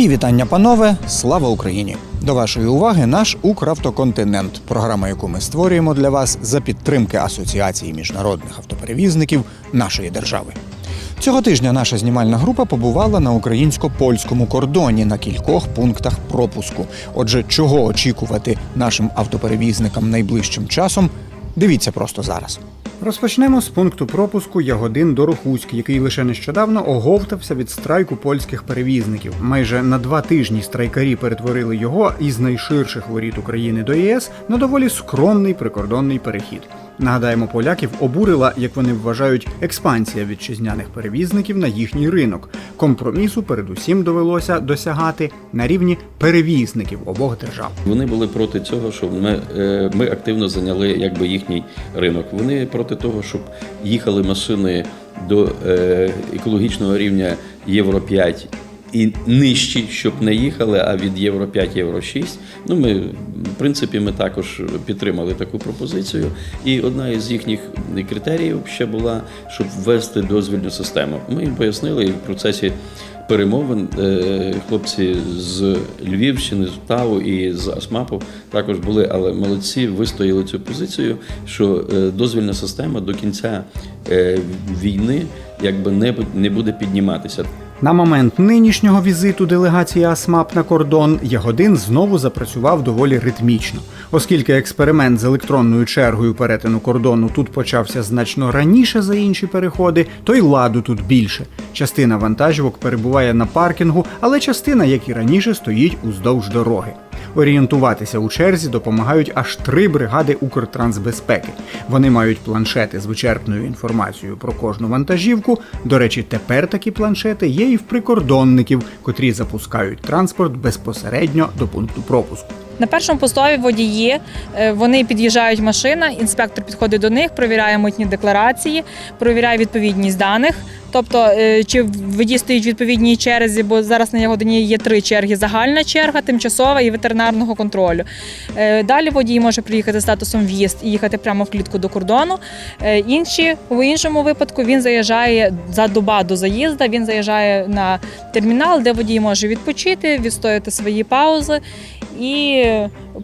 Мої вітання, панове! Слава Україні! До вашої уваги наш Укравтоконтинент, програма, яку ми створюємо для вас за підтримки Асоціації міжнародних автоперевізників нашої держави. Цього тижня наша знімальна група побувала на українсько-польському кордоні на кількох пунктах пропуску. Отже, чого очікувати нашим автоперевізникам найближчим часом? Дивіться просто зараз. Розпочнемо з пункту пропуску Ягодин Дорохуськ, який лише нещодавно оговтався від страйку польських перевізників. Майже на два тижні страйкарі перетворили його із найширших воріт України до ЄС на доволі скромний прикордонний перехід. Нагадаємо, поляків обурила, як вони вважають, експансія вітчизняних перевізників на їхній ринок. Компромісу передусім довелося досягати на рівні перевізників обох держав. Вони були проти цього, щоб ми, е, ми активно зайняли якби їхній ринок. Вони проти того, щоб їхали машини до е, екологічного рівня Євро 5 і нижчі, щоб не їхали, а від Євро 5, Євро 6. Ну, ми, в принципі, ми також підтримали таку пропозицію. І одна із їхніх критеріїв ще була, щоб ввести дозвільну систему. Ми їм пояснили і в процесі перемовин е, хлопці з Львівщини, з ТАУ і з АСМАПу також були, але молодці вистояли цю позицію, що е, дозвільна система до кінця е, війни якби не буде підніматися. На момент нинішнього візиту делегації АСМАП на кордон Ягодин знову запрацював доволі ритмічно, оскільки експеримент з електронною чергою перетину кордону тут почався значно раніше за інші переходи, то й ладу тут більше. Частина вантажівок перебуває на паркінгу, але частина, як і раніше, стоїть уздовж дороги. Орієнтуватися у черзі допомагають аж три бригади Укртрансбезпеки. Вони мають планшети з вичерпною інформацією про кожну вантажівку. До речі, тепер такі планшети є і в прикордонників, котрі запускають транспорт безпосередньо до пункту пропуску. На першому постові водії е, вони під'їжджають машина, інспектор підходить до них, провіряє митні декларації, провіряє відповідність даних. Тобто, е, чи водій стоїть в відповідній черзі, бо зараз на його годині є три черги: загальна черга, тимчасова і ветеринарного контролю. Е, Далі водій може приїхати статусом в'їзд і їхати прямо в клітку до кордону. Інші в іншому випадку він заїжджає за доба до заїзду. Він заїжджає на термінал, де водій може відпочити, відстояти свої паузи і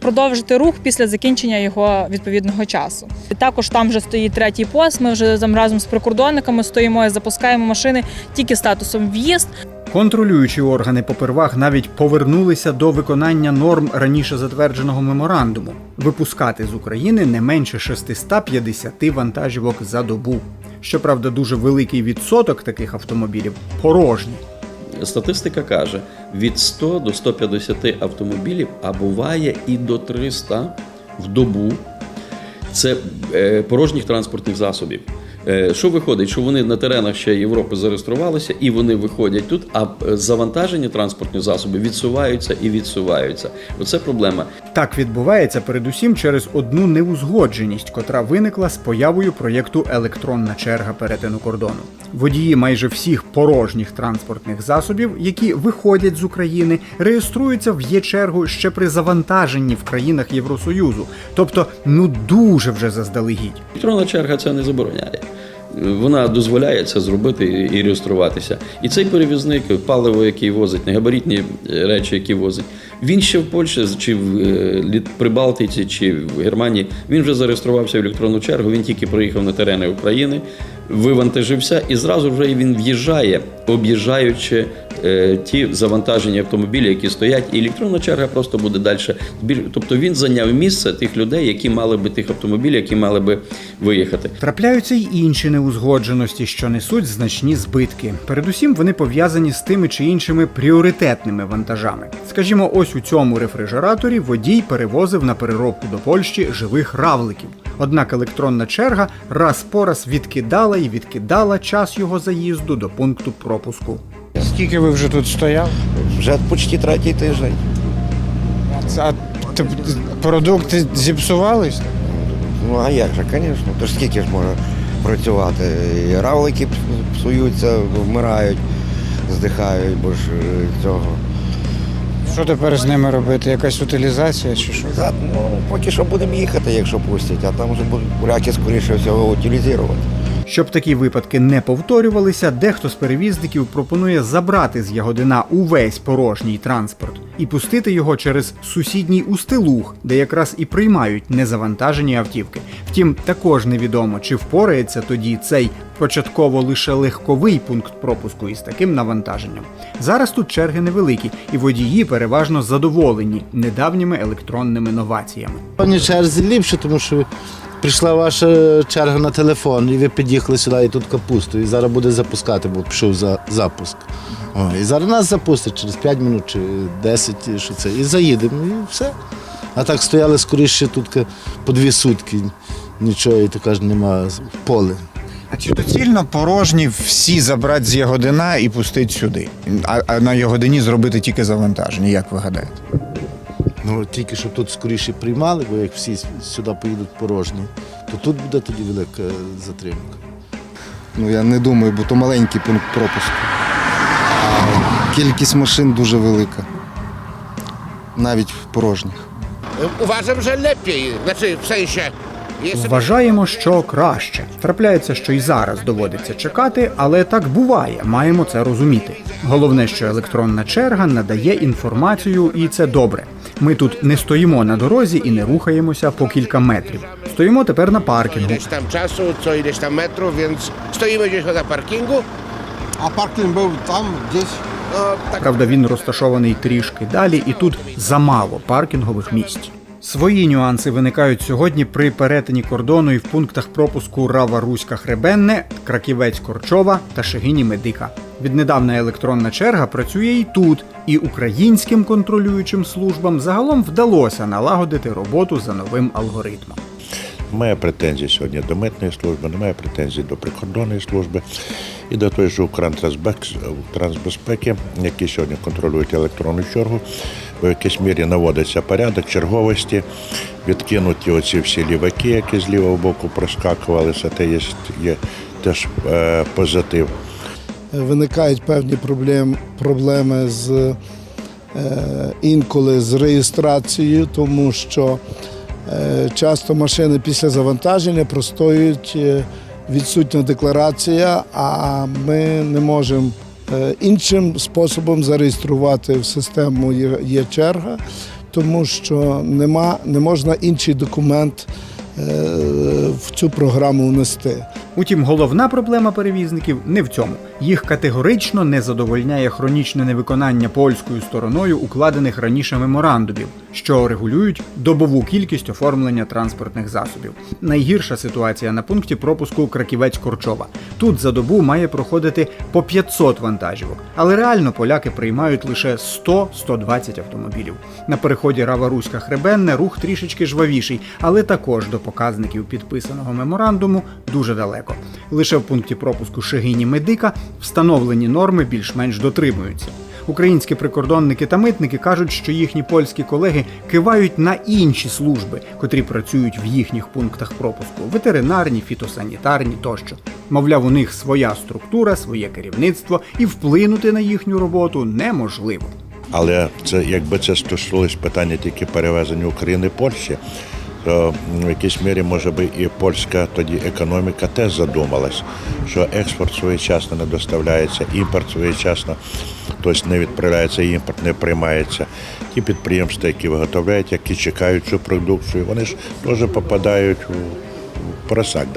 продовжити рух після закінчення його відповідного часу. Також там вже стоїть третій пост. Ми вже разом з прикордонниками стоїмо і запускаємо машини тільки статусом в'їзд. Контролюючі органи попервах навіть повернулися до виконання норм раніше затвердженого меморандуму випускати з України не менше 650 вантажівок за добу. Щоправда, дуже великий відсоток таких автомобілів порожні. Статистика каже, від 100 до 150 автомобілів, а буває і до 300 в добу. Це е, порожніх транспортних засобів. Е, Що виходить, що вони на теренах ще Європи зареєструвалися і вони виходять тут, а е, завантажені транспортні засоби відсуваються і відсуваються. Оце проблема. Так відбувається передусім через одну неузгодженість, котра виникла з появою проєкту Електронна черга перетину кордону. Водії майже всіх порожніх транспортних засобів, які виходять з України, реєструються в є-чергу ще при завантаженні в країнах Євросоюзу, тобто ну дуже вже заздалегідь. Електронна черга це не забороняє. Вона дозволяє це зробити і реєструватися. І цей перевізник, паливо, який возить, негабаритні е, речі, які возить, він ще в Польщі чи в е, Прибалтиці, чи в Германії, він вже зареєструвався в електронну чергу. Він тільки приїхав на терени України, вивантажився, і зразу вже він в'їжджає, об'їжджаючи ті завантажені автомобілі, які стоять, і електронна черга просто буде далі. Тобто він зайняв місце тих людей, які мали би тих автомобілів, які мали би виїхати. Трапляються й інші неузгодженості, що несуть значні збитки. Передусім, вони пов'язані з тими чи іншими пріоритетними вантажами. Скажімо, ось у цьому рефрижераторі водій перевозив на переробку до Польщі живих равликів. Однак електронна черга раз по раз відкидала і відкидала час його заїзду до пункту пропуску. Скільки ви вже тут стояли? Вже почти третій тиждень. А т- продукти зіпсувались? Ну а як же, звісно. Тож скільки ж може працювати? І равлики псуються, вмирають, здихають, бо ж е, цього. Що тепер з ними робити? Якась утилізація чи що? Ну, поки що будемо їхати, якщо пустять, а там вже будуть поляки, скоріше всього, утилізувати. Щоб такі випадки не повторювалися, дехто з перевізників пропонує забрати з Ягодина увесь порожній транспорт і пустити його через сусідній устилуг, де якраз і приймають незавантажені автівки. Втім, також невідомо, чи впорається тоді цей початково лише легковий пункт пропуску із таким навантаженням. Зараз тут черги невеликі, і водії переважно задоволені недавніми електронними новаціями. Пані черзі ліпше, тому що прийшла ваша черга на телефон, і ви під'їхали сюди, і тут капусту. І зараз буде запускати, бо пішов за запуск. О, і зараз нас запустять через 5 минут чи 10, і що це. І заїдемо, і все. А так стояли скоріше тут по дві сутки. Нічого, і то каже, нема поле. А чи доцільно порожні всі забрати з Ягодина і пустити сюди? А, а на Ягодині зробити тільки завантаження, як ви гадаєте? Ну, тільки щоб тут скоріше приймали, бо як всі сюди поїдуть порожні, то тут буде тоді велика затримка. Ну я не думаю, бо то маленький пункт пропуску. А кількість машин дуже велика. Навіть в порожніх. Uważam, że lepiej. Znaczy, w sensie. Вважаємо, що краще. Трапляється, що і зараз доводиться чекати, але так буває, маємо це розуміти. Головне, що електронна черга надає інформацію, і це добре. Ми тут не стоїмо на дорозі і не рухаємося по кілька метрів. Стоїмо тепер на паркінгу. czasu, co ileś tam metrów, więc stoimy gdzieś na parkingu. А паркінг був там, десь. Правда, він розташований трішки далі, і тут замало паркінгових місць. Свої нюанси виникають сьогодні при перетині кордону і в пунктах пропуску Рава Руська Хребенне, Краківець Корчова та Шегині Медика. Віднедавна електронна черга працює і тут, і українським контролюючим службам загалом вдалося налагодити роботу за новим алгоритмом. Немає претензій сьогодні до митної служби, немає претензій до прикордонної служби і до той же Укртрансбезпеки, які сьогодні контролюють електронну чергу. В якійсь мірі наводиться порядок черговості, відкинуті оці всі ліваки, які з лівого боку проскакували. Це є, є теж е, позитив. виникають певні проблем, проблеми з е, інколи з реєстрацією, тому що часто машини після завантаження простоюють е, відсутня декларація, а ми не можемо е, іншим способом зареєструвати в систему є, черга, тому що нема, не можна інший документ е, в цю програму внести. Утім, головна проблема перевізників не в цьому. Їх категорично не задовольняє хронічне невиконання польською стороною укладених раніше меморандумів, що регулюють добову кількість оформлення транспортних засобів. Найгірша ситуація на пункті пропуску Краківець Корчова. Тут за добу має проходити по 500 вантажівок, але реально поляки приймають лише 100-120 автомобілів. На переході Рава Руська Хребенне рух трішечки жвавіший, але також до показників підписаного меморандуму дуже далеко. Лише в пункті пропуску Шегині Медика встановлені норми більш-менш дотримуються. Українські прикордонники та митники кажуть, що їхні польські колеги кивають на інші служби, котрі працюють в їхніх пунктах пропуску ветеринарні, фітосанітарні тощо. Мовляв, у них своя структура, своє керівництво, і вплинути на їхню роботу неможливо. Але це якби це стосувалось питання тільки перевезення України Польщі, то в якійсь мірі може би і польська тоді економіка теж задумалась, що експорт своєчасно не доставляється, імпорт своєчасно, тобто не відправляється, імпорт не приймається. Ті підприємства, які виготовляють, які чекають цю продукцію, вони ж теж попадають в просак.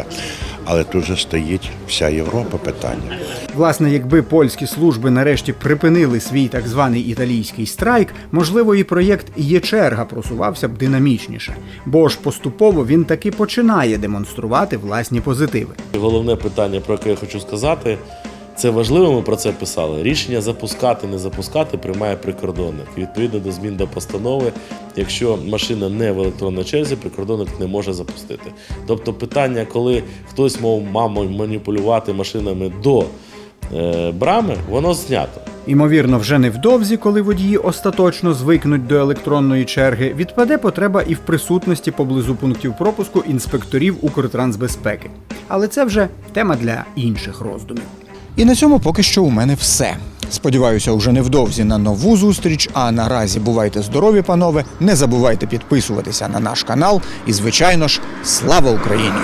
Але тут же стоїть вся Європа питання. Власне, якби польські служби нарешті припинили свій так званий італійський страйк, можливо, і проєкт «Є черга» просувався б динамічніше, бо ж поступово він таки починає демонструвати власні позитиви. Головне питання, про яке я хочу сказати, це важливо, ми про це писали. Рішення запускати, не запускати приймає прикордонник. Відповідно до змін до постанови, якщо машина не в електронній черзі, прикордонник не може запустити. Тобто питання, коли хтось мов мав маніпулювати машинами до е, брами, воно знято. Імовірно, вже невдовзі, коли водії остаточно звикнуть до електронної черги, відпаде потреба і в присутності поблизу пунктів пропуску інспекторів Укртрансбезпеки. Але це вже тема для інших роздумів. І на цьому поки що у мене все. Сподіваюся, уже невдовзі на нову зустріч. А наразі бувайте здорові, панове. Не забувайте підписуватися на наш канал. І, звичайно ж, слава Україні!